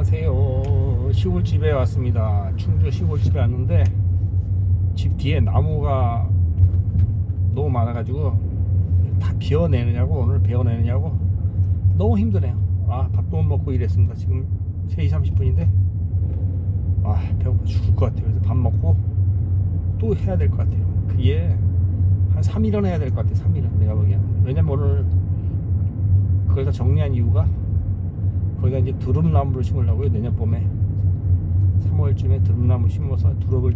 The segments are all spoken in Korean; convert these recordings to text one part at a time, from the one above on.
안녕하세요. 시골집에 왔습니다. 충주 시골집에 왔는데 집 뒤에 나무가 너무 많아가지고 다 비워내느냐고 오늘 베어내느냐고 너무 힘드네요. 아 밥도 못 먹고 일했습니다. 지금 3시 30분인데 아 배고파 죽을 것 같아요. 그래서 밥 먹고 또 해야 될 것 같아요. 그게 한 3일은 해야 될 것 같아요. 3일은 내가 보기에는 왜냐면 오늘 그걸 다 정리한 이유가 거기다 이제 두릅나무를 심으려고요 내년 봄에. 3월쯤에 두릅나무 심어서 두릅을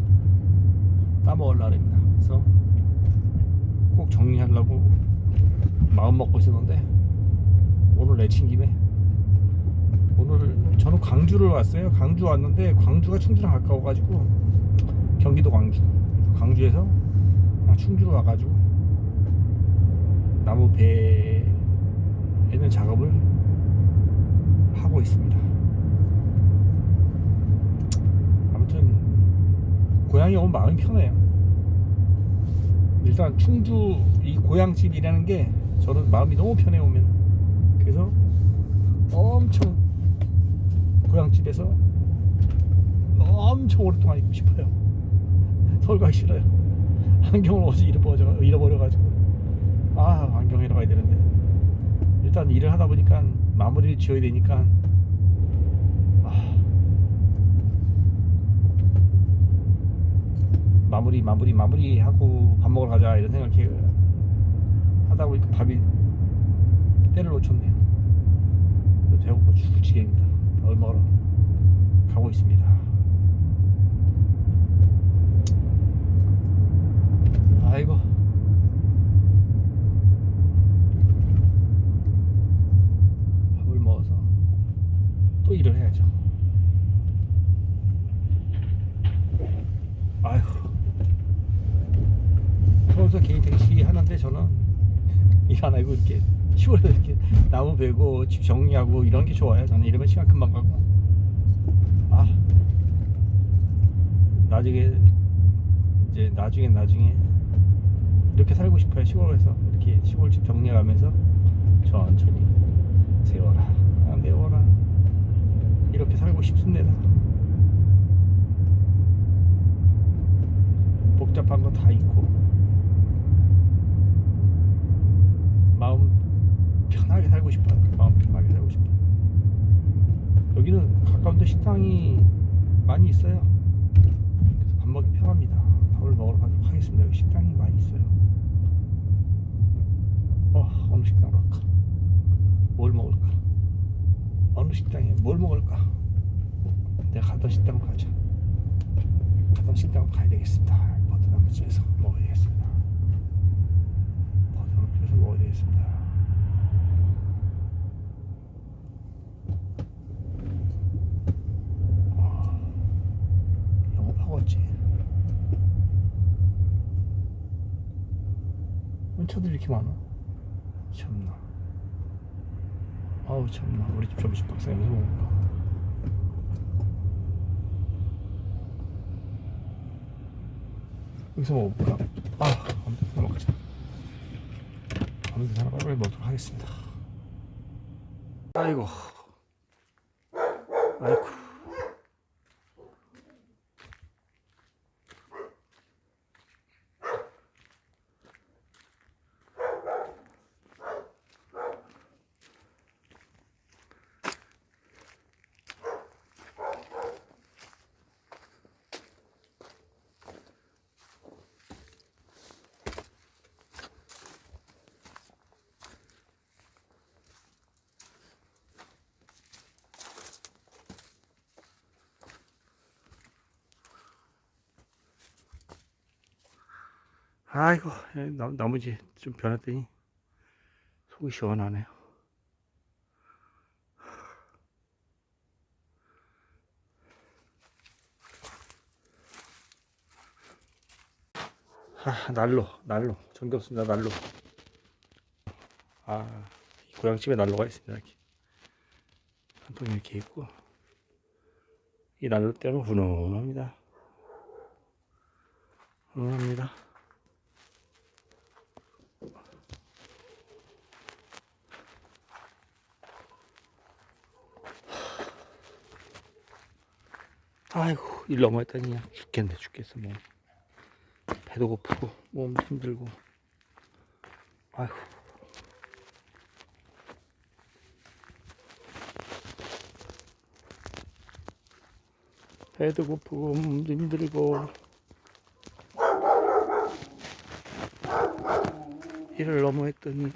따먹으려고 합니다. 그래서 꼭 정리하려고 마음 먹고 있었는데 오늘 내친 김에 오늘 저는 광주를 왔어요. 광주 왔는데 광주가 충주랑 가까워가지고 경기도 광주 광주에서 그냥 충주로 와가지고 나무 배에 있는 작업을 하고 있습니다. 아무튼 고향에 오면 마음이 편해요. 일단 충주 이 고향집이라는 게 저는 마음이 너무 편해 오면 그래서 엄청 고향집에서 엄청 오랫동안 있고 싶어요. 서울 가기 싫어요. 안경을 어제 잃어버려 잃어버려가지고 아 안경 잃어가야 되는데 일단 일을 하다 보니까 마무리를 지어야 되니까 아, 마무리 마무리 마무리 하고 밥 먹으러 가자 이런 생각해 하다 보니까 밥이 때를 놓쳤네요. 배고파 죽을 지경입니다. 먹으러 가고 있습니다. 아이고. 밥을 먹어서 또 일을 해야죠. 아휴. 평소 개인 택시 하는데 저는 일 안 하고 이렇게 시골에서 이렇게 나무 베고 집 정리하고 이런 게 좋아요. 저는 이러면 시간 금방 가고. 아. 나중에 이제 나중에 나중에 이렇게 살고 싶어요. 시골에서 이렇게 시골집 정리하면서 천천히 세워라 아, 내워라 이렇게 살고 싶습니다 복잡한 거 다 있고 살고 싶어요 마음 편하게 살고 싶어요 여기는 가까운 데 식당이 많이 있어요 그래서 밥 먹기 편합니다 밥을 먹으러 가도록 하겠습니다 여기 식당이 많이 있어요 어 어느 식당으로 갈까 뭘 먹을까? 어느 식당에 뭘 먹을까? 내가 가던 식당 가자. 가던 식당 가야 되겠습니다. 버드나무 집에서 먹어야 되겠습니다. 버드나무 집에서 먹어야 되겠습니다. 와, 영업하고 있지. 왜 차들이 이렇게 많아? 참나. 아우 참나. 우리 집 점심 박사 여기서 먹을까 여기서 먹을까 아 아무 먹자. 아무 데나 빨리 먹도록 하겠습니다. 아이고. 아이고 아이고 나, 나머지 좀 변했더니 속이 시원하네요. 아 난로 난로 전기 없습니다 난로. 아 고향집에 난로가 있습니다 이렇게. 한 통이 이렇게 있고. 이 난로 때문에 훈훈합니다. 훈훈합니다 아이고 일 넘어했더니 그냥 죽겠네 죽겠어 뭐 배도 고프고 몸도 힘들고. 아이고. 배도 고프고 몸도 힘들고. 일을 너무 했더니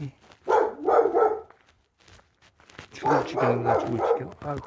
죽을 지경이야 죽을 지경 아이고